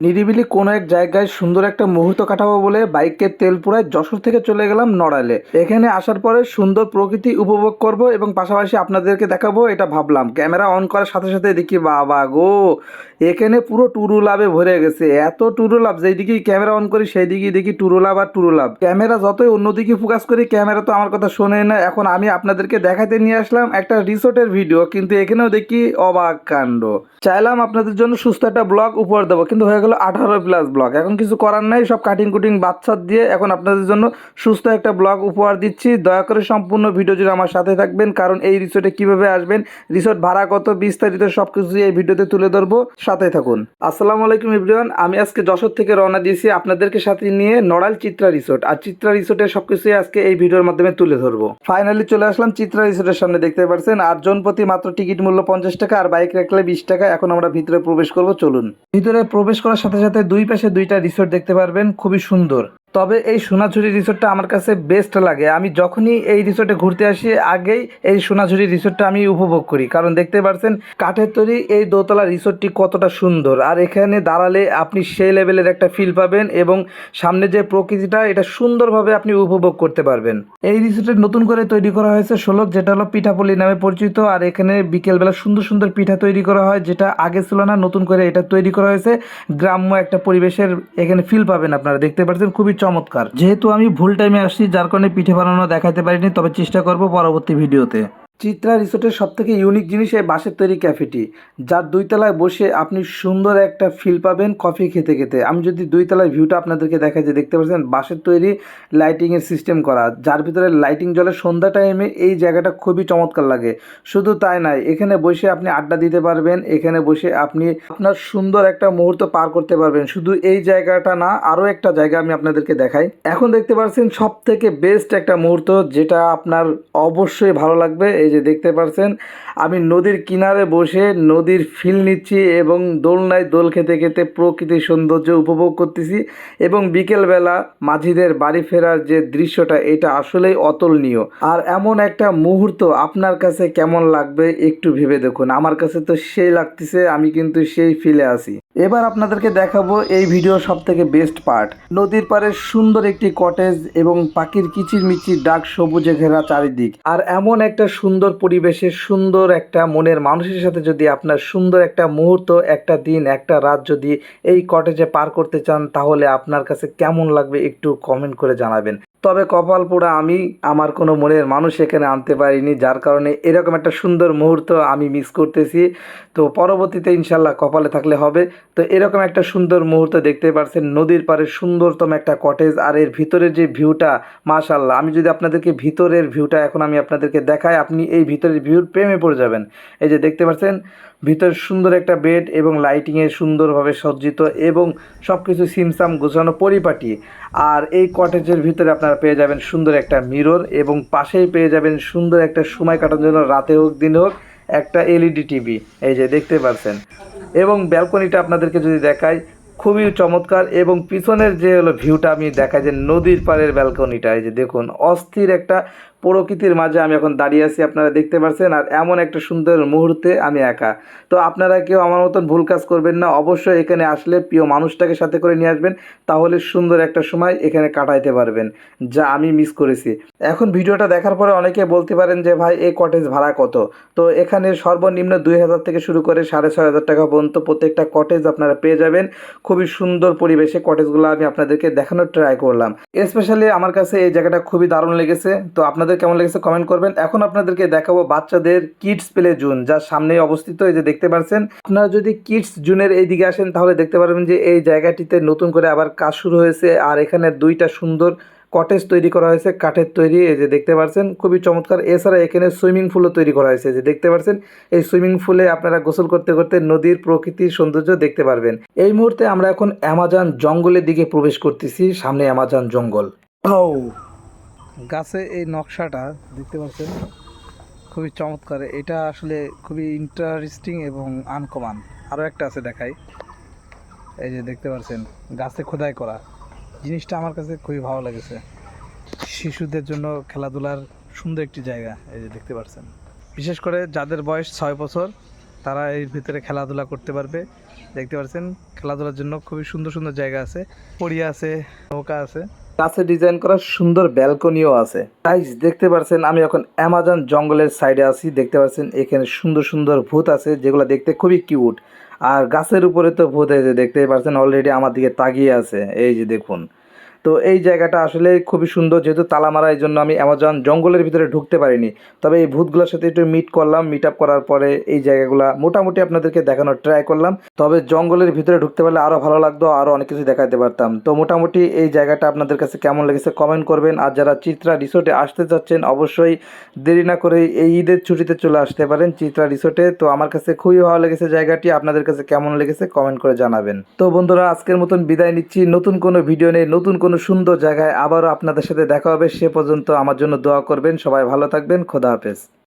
নিরিবিলি কোনো এক জায়গায় সুন্দর একটা মুহূর্ত কাটাবো বলে বাইকের তেল পুরায় যশোর থেকে চলে গেলাম নড়াইলে। এখানে আসার পরে সুন্দর প্রকৃতি উপভোগ করব এবং পাশাপাশি আপনাদেরকে দেখাবো, এটা ভাবলাম। ক্যামেরা অন করার সাথে সাথে দেখি, বাবা গো! এখানে পুরো টুরু লাভে ভরে গেছে। এত টুরু লাভ যেই দিকেই ক্যামেরা অন করি সেই দিকেই দেখি টুরু লাভ আর টুরু লাভ ক্যামেরা যতই অন্যদিকে ফোকাস করি, ক্যামেরা তো আমার কথা শোনে না। এখন আমি আপনাদেরকে দেখাতে নিয়ে আসলাম একটা রিসোর্টের ভিডিও কিন্তু এখানেও দেখি অবাক কাণ্ড। চাইলাম আপনাদের জন্য সুস্থ একটা ব্লগ উপহার দেবো, কিন্তু হয়ে গেল আঠারো প্লাস ব্লগ এখন কিছু করার নাই, সব কাটিং কুটিং বাচ্চার দিয়ে এখন আপনাদের জন্য সুস্থ একটা ব্লগ উপহার দিচ্ছি। দয়া করে সম্পূর্ণ ভিডিও জুড়ে আমার সাথে থাকবেন, কারণ এই রিসোর্টে কীভাবে আসবেন রিসোর্ট ভাড়া কত, বিস্তারিত সব কিছু এই ভিডিওতে তুলে ধরবো। সাথে থাকুন। আসসালামু আলাইকুম ইব্রিয়ান আমি আজকে যশোর থেকে রওনা দিয়েছি আপনাদেরকে সাথে নিয়ে নড়াল চিত্রা রিসোর্ট আর চিত্রা রিসোর্টের সবকিছুই আজকে এই ভিডিওর মাধ্যমে তুলে ধরবো। ফাইনালি চলে আসলাম চিত্রা রিসোর্টের সামনে, দেখতে পাচ্ছেন আর জন প্রতি মাত্র টিকিট মূল্য পঞ্চাশ টাকা, আর বাইক রাখলে বিশ টাকা। এখন আমরা ভিতরে প্রবেশ করব, চলুন। ভিতরে প্রবেশ করার সাথে সাথে দুই পাশে দুইটা রিসোর্ট দেখতে পারবেন। খুবই সুন্দর। তবে এই সোনাঝুরি রিসোর্টটা আমার কাছে বেস্ট লাগে। আমি যখনই এই রিসোর্টে ঘুরতে আসি, আগেই এই সোনাঝুরি রিসোর্টটা আমি উপভোগ করি। কারণ দেখতে পাচ্ছেন কাঠের তৈরি এই দোতলা রিসোর্টটি কতটা সুন্দর। আর এখানে দাঁড়ালে আপনি সেই লেভেলের একটা ফিল পাবেন এবং সামনে যে প্রকৃতিটা, এটা সুন্দরভাবে আপনি উপভোগ করতে পারবেন। এই রিসোর্টের নতুন করে তৈরি করা হয়েছে ষোলক যেটা হলো পিঠাপল্লি নামে পরিচিত। আর এখানে বিকেলবেলা সুন্দর সুন্দর পিঠা তৈরি করা হয়, যেটা আগে ছিল না, নতুন করে এটা তৈরি করা হয়েছে। গ্রাম্য একটা পরিবেশের এখানে ফিল পাবেন আপনারা। দেখতে পাচ্ছেন খুবই চমৎকার। যেহেতু আমি ভুল টাইমে আসছি, যার কারণে পিঠে বানানো দেখাতে পারিনি, তবে চেষ্টা করব পরবর্তী ভিডিওতে। চিত্রা রিসোর্টের সব থেকে ইউনিক জিনিস এই বাঁশের তৈরি ক্যাফেটি, যার দুই তলায় বসে আপনি সুন্দর একটা ফিল পাবেন কফি খেতে খেতে। আমি যদি দুই তলায় ভিউটা আপনাদেরকে দেখাই, যে দেখতে পাচ্ছেন, বাঁশের তৈরি লাইটিংয়ের সিস্টেম করা, যার ভিতরে লাইটিং জ্বলে সন্ধ্যা টাইমে এই জায়গাটা খুবই চমৎকার লাগে। শুধু তাই নয়, এখানে বসে আপনি আড্ডা দিতে পারবেন, এখানে বসে আপনি আপনার সুন্দর একটা মুহূর্ত পার করতে পারবেন। শুধু এই জায়গাটা না, আরও একটা জায়গা আমি আপনাদেরকে দেখাই। এখন দেখতে পাচ্ছেন সব থেকে বেস্ট একটা মুহূর্ত, যেটা আপনার অবশ্যই ভালো লাগবে এই যে দেখতে পাচ্ছেন আমি নদীর কিনারে বসে নদীর ফিল নিচ্ছি এবং দোলনায় দোল খেতে খেতে প্রকৃতির সৌন্দর্য উপভোগ করতেছি এবং বিকেলবেলা মাঝিদের বাড়ি ফেরার যে দৃশ্যটা, এটা আসলেই অতুলনীয়। আর এমন একটা মুহূর্ত আপনার কাছে কেমন লাগবে একটু ভেবে দেখুন। আমার কাছে তো সেই লাগতেছে, আমি কিন্তু সেই ফিলে আছি। এবার আপনাদেরকে দেখাবো এই ভিডিও সব থেকে বেস্ট পার্ট নদীর পাড়ে সুন্দর একটি কটেজ এবং পাখির কিচিরমিচির ডাক সবুজে ঘেরা চারিদিক। আর এমন একটা সুন্দর পরিবেশে সুন্দর একটা মনের মানুষের সাথে যদি আপনার সুন্দর একটা মুহূর্ত, একটা দিন, একটা রাত যদি এই কটেজে পার করতে চান, তাহলে আপনার কাছে কেমন লাগবে একটু কমেন্ট করে জানাবেন। তবে কপাল পোড়া আমি, আমার কোনো মনের মানুষ এখানে আনতে পারিনি, যার কারণে এরকম একটা সুন্দর মুহূর্ত আমি মিস করতেছি। তো পরবর্তীতে ইনশাল্লাহ কপালে থাকলে হবে। তো এরকম একটা সুন্দর মুহূর্ত দেখতে পাচ্ছেন নদীর পাড়ে সুন্দরতম একটা কটেজ আর এর ভিতরের যে ভিউটা মাশাল্লাহ আমি যদি আপনাদেরকে ভিতরের ভিউটা এখন আমি আপনাদেরকে দেখাই, আপনি এই ভিতরের ভিউর প্রেমে পড়ে যাবেন। এই যে দেখতে পাচ্ছেন ভিতরে সুন্দর একটা বেড এবং লাইটিংয়ে সুন্দরভাবে সজ্জিত এবং সব কিছু সিমসাম গোছানো পরিপাটি। আর এই কটেজের ভিতরে আপনারা পেয়ে যাবেন সুন্দর একটা মিরর এবং পাশেই পেয়ে যাবেন সুন্দর একটা সময় কাটানোর জন্য, রাতে হোক, দিনে হোক, একটা এলইডি টিভি এই যে দেখতে পাচ্ছেন এবং ব্যালকনিটা আপনাদেরকে যদি দেখাই, খুবই চমৎকার এবং পিছনের যে হলো ভিউটা আমি দেখাই যে নদীর পাড়ের ব্যালকনিটা, এই যে দেখুন, অস্থির একটা প্রকৃতির মাঝে আমি এখন দাঁড়িয়ে আছি, আপনারা দেখতে পাচ্ছেন আর এমন একটা সুন্দর মুহূর্তে আমি একা। তো আপনারা কেউ আমার মতন ভুল কাজ করবেন না, অবশ্যই এখানে আসলে প্রিয় মানুষটাকে সাথে করে নিয়ে আসবেন, তাহলে সুন্দর একটা সময় এখানে কাটাইতে পারবেন, যা আমি মিস করেছি। এখন ভিডিওটা দেখার পরে অনেকে বলতে পারেন যে, ভাই, এই কটেজ ভাড়া কত? তো এখানে সর্বনিম্ন দুই হাজার থেকে শুরু করে সাড়ে ছয় হাজার টাকা পর্যন্ত প্রত্যেকটা কটেজ আপনারা পেয়ে যাবেন। খুবই সুন্দর পরিবেশে কটেজগুলো আমি আপনাদেরকে দেখানোর ট্রাই করলাম। স্পেশালি আমার কাছে এই জায়গাটা খুবই দারুণ লেগেছে। তো আপনাদের কেমন লেগেছে কমেন্ট করবেন। এখন আপনাদেরকে দেখাবো বাচ্চাদের কিডস প্লে জোন যার সামনে অবস্থিত, এই যে দেখতে পাচ্ছেন আপনারা যদি কিডস জোনের এই দিকে আসেন, তাহলে দেখতে পারবেন যে এই জায়গাটিতে নতুন করে আবার কাজ শুরু হয়েছে, আর এখানে দুইটা সুন্দর কটেজ তৈরি করা হয়েছে, কাঠের তৈরি, এই যে দেখতে পাচ্ছেন খুবই চমৎকার। এছাড়া এখানে সুইমিং পুলও তৈরি করা হয়েছে যে দেখতে পাচ্ছেন এই সুইমিং পুলে আপনারা গোসল করতে করতে নদীর প্রকৃতির সৌন্দর্য দেখতে পারবেন। এই মুহূর্তে আমরা এখন অ্যামাজন জঙ্গলের দিকে প্রবেশ করতেছি, সামনে অ্যামাজন জঙ্গল। ও গাছে এই নকশাটা দেখতে পাচ্ছেন, খুবই চমৎকার। এটা আসলে খুবই ইন্টারেস্টিং এবং আনকমান আরও একটা আছে দেখাই। এই যে দেখতে পাচ্ছেন, গাছে খোদাই করা। জিনিসটা আমার কাছে খুবই ভালো লেগেছে। শিশুদের জন্য খেলাধুলার সুন্দর একটি জায়গা, এই যে দেখতে পাচ্ছেন। বিশেষ করে যাদের বয়স ছয় বছর, তারা এর ভিতরে খেলাধুলা করতে পারবে। দেখতে পাচ্ছেন, খেলাধুলার জন্য খুবই সুন্দর সুন্দর জায়গা আছে। পড়িয়া আছে, নৌকা আছে। কাছে ডিজাইন করা সুন্দর ব্যালকনিও আছে। গাইস দেখতে পারছেন, আমি এখন অ্যামাজন জঙ্গলের সাইডে আছি। দেখতে পাচ্ছেন এখানে সুন্দর সুন্দর ভূত আছে, যেগুলো দেখতে খুবই কিউট আর গাছের উপরে তো ভূত আছে দেখতেই পারছেন অলরেডি আমার দিকে তাকিয়ে আছে। এই যে দেখুন। তো এই জায়গাটা আসলে খুবই সুন্দর, যেহেতু তালা মারা এই জন্য আমি অ্যামাজন জঙ্গলের ভিতরে ঢুকতে পারিনি। তবে এই ভূতগুলোর সাথে একটু মিট করলাম মিট আপ করার পরে এই জায়গাগুলো মোটামুটি আপনাদেরকে দেখানোর ট্রাই করলাম। তবে জঙ্গলের ভিতরে ঢুকতে পারলে আরও ভালো লাগতো আরও অনেক কিছু দেখাতে পারতাম। তো মোটামুটি এই জায়গাটা আপনাদের কাছে কেমন লেগেছে কমেন্ট করবেন। আর যারা চিত্রা রিসোর্টে আসতে চাচ্ছেন, অবশ্যই দেরি না করে এই ঈদের ছুটিতে চলে আসতে পারেন চিত্রা রিসোর্টে তো আমার কাছে খুবই ভালো লেগেছে জায়গাটি, আপনাদের কাছে কেমন লেগেছে কমেন্ট করে জানাবেন। তো বন্ধুরা, আজকের মতন বিদায় নিচ্ছি। নতুন কোনো ভিডিও নেই নতুন কোনো সুন্দর জায়গায় আবারও আপনাদের সাথে দেখা হবে, সে পর্যন্ত আমার জন্য দোয়া করবেন। সবাই ভালো থাকবেন, খোদা হাফেজ।